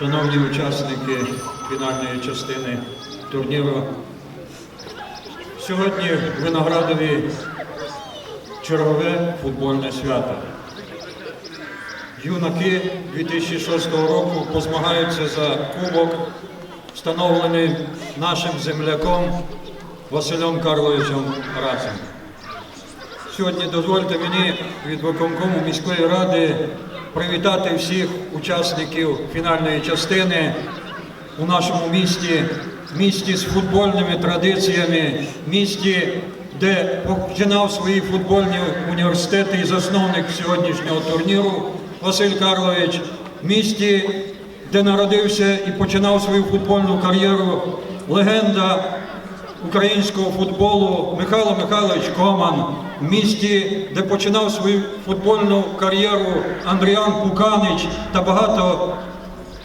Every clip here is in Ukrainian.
Шановні учасники фінальної частини турніру, сьогодні Виноградові чергове футбольне свято. Юнаки 2006 року позмагаються за кубок, встановлений нашим земляком Василем Карловичем Рацем. Сьогодні дозвольте мені від виконкому міської ради привітати всіх учасників фінальної частини у нашому місті, місті з футбольними традиціями, місті, де починав свої футбольні університети і засновник сьогоднішнього турніру Василь Карлович, місті, де народився і починав свою футбольну кар'єру легенда українського футболу Михайло Михайлович Коман, в місті, де починав свою футбольну кар'єру Андріан Пуканич та багато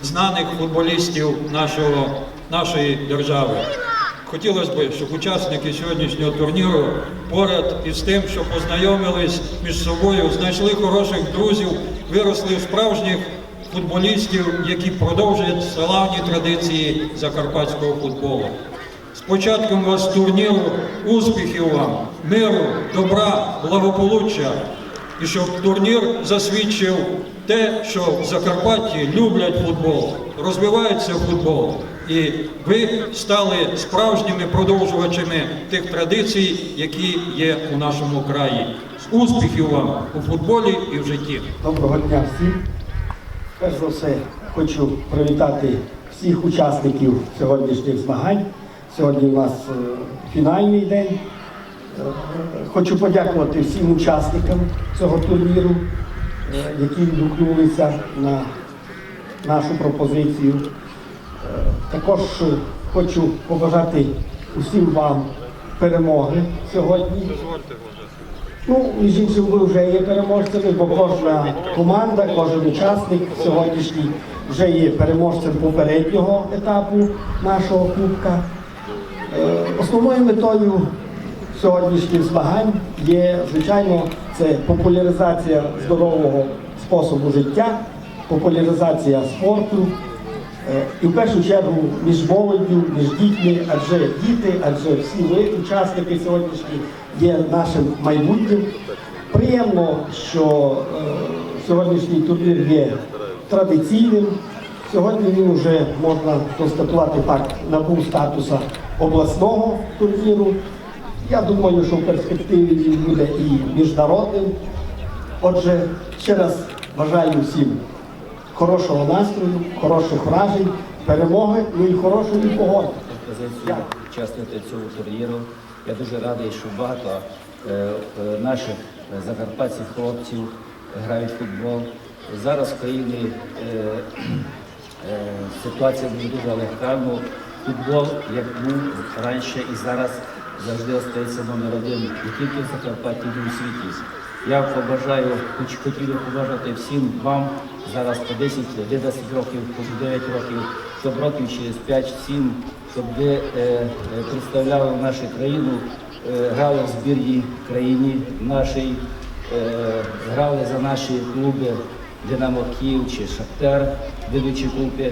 знаних футболістів нашого, нашої держави. Хотілося б, щоб учасники сьогоднішнього турніру поряд із тим, що познайомились між собою, знайшли хороших друзів, виросли в справжніх футболістів, які продовжують славні традиції закарпатського футболу. З початком вас турніру, успіхів вам, миру, добра, благополуччя. І щоб турнір засвідчив те, що в Закарпатті люблять футбол, розвивається футбол. І ви стали справжніми продовжувачами тих традицій, які є у нашому краї. З Успіхів вам у футболі і в житті. Доброго дня всім. Перш за все, хочу привітати всіх учасників сьогоднішніх змагань. Сьогодні у нас е, фінальний день. Е, Хочу подякувати всім учасникам цього турніру, е, які відгукнулися на нашу пропозицію. Також хочу побажати усім вам перемоги сьогодні. Ну, між іншим, ви вже є переможцями, бо кожна команда, кожен учасник сьогоднішній вже є переможцем попереднього етапу нашого кубка. Е, Основною метою сьогоднішніх змагань є, звичайно, це популяризація здорового способу життя, популяризація спорту. Е, І в першу чергу між молоддю, між дітьми, адже діти, адже всі ви, учасники сьогоднішні, є нашим майбутнім. Приємно, що е, сьогоднішній турнір є традиційним. Сьогодні він вже можна констатувати так, набув статуса обласного турніру. Я думаю, що в перспективі він буде і міжнародним. Отже, ще раз бажаю всім хорошого настрою, хороших вражень, перемоги, ну і хорошої погоди. пропозицію учаснити в цьому турніру. Я дуже радий, що багато е, е, наших закарпатських хлопців грають в футбол. Зараз в країні е, ситуація дуже дуже легка. Ну, футбол, як був раніше і зараз завжди остається номер один не тільки в Закарпатті, але й у світі. Я побажаю, хоч хотів би побажати всім вам зараз по 10, 11 років, по 9 років, щоб років через 5-7, щоб ви е, е, представляли нашу країну, е, грали в збірній країні нашій, е, грали за наші клуби Динамо Київ чи Шахтар, ведучі клуби.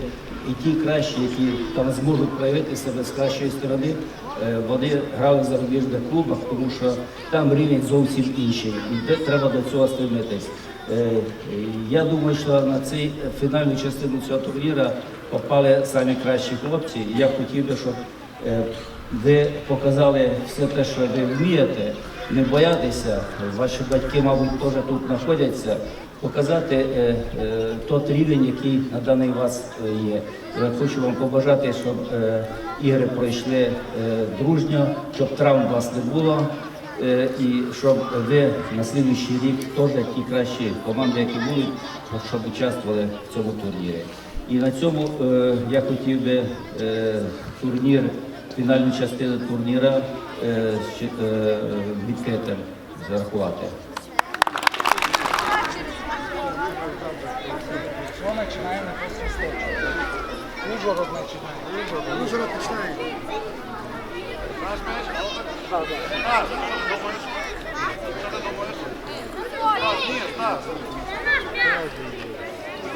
І ті кращі, які там зможуть проявити себе з кращої сторони, е, вони грали в зарубіжних клубах, тому що там рівень зовсім інший. І треба до цього стремитись. Е, Я думаю, що на цей фінальну частину цього турніру попали самі кращі хлопці. Я хотів би, щоб е, ви показали все те, що ви вмієте, не боятися. Ваші батьки, мабуть, теж тут знаходяться. Показати е, е, тот рівень, який на даний вас е, є. Хочу вам побажати, щоб ігри пройшли дружньо, щоб травм у вас не було. І щоб ви на слідуючий рік теж ті кращі команди, які будуть, щоб участвували в цьому турнірі. І на цьому е, я хотів би е, турнір, фінальну частину турніра е, е, відкритим зарахувати. Що починаємо після стечі? Ужгород починає. Ужгород. Ужгород починає.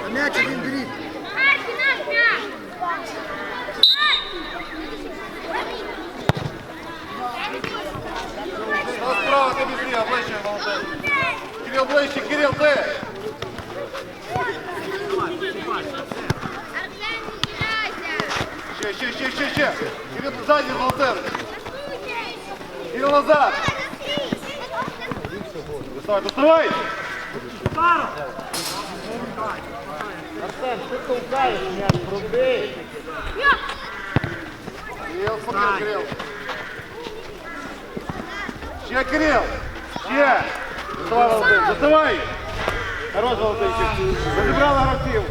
А м'яч він беріть. Ну, справа ти быстрее, ближче, Валентин. Кирил, ближче, Кирил, Ще, ще, ще, ще, ще. Кирил, ззаді, Валентин. Кирил, назад. Доставай, доставай. Арсен, ти толкаєш м'яч, пробий. Кирил, смотри, Кирил. Ще, Кирил. Ще. Доставай, доставай. Хорош, Валентин. Розібрали гравців.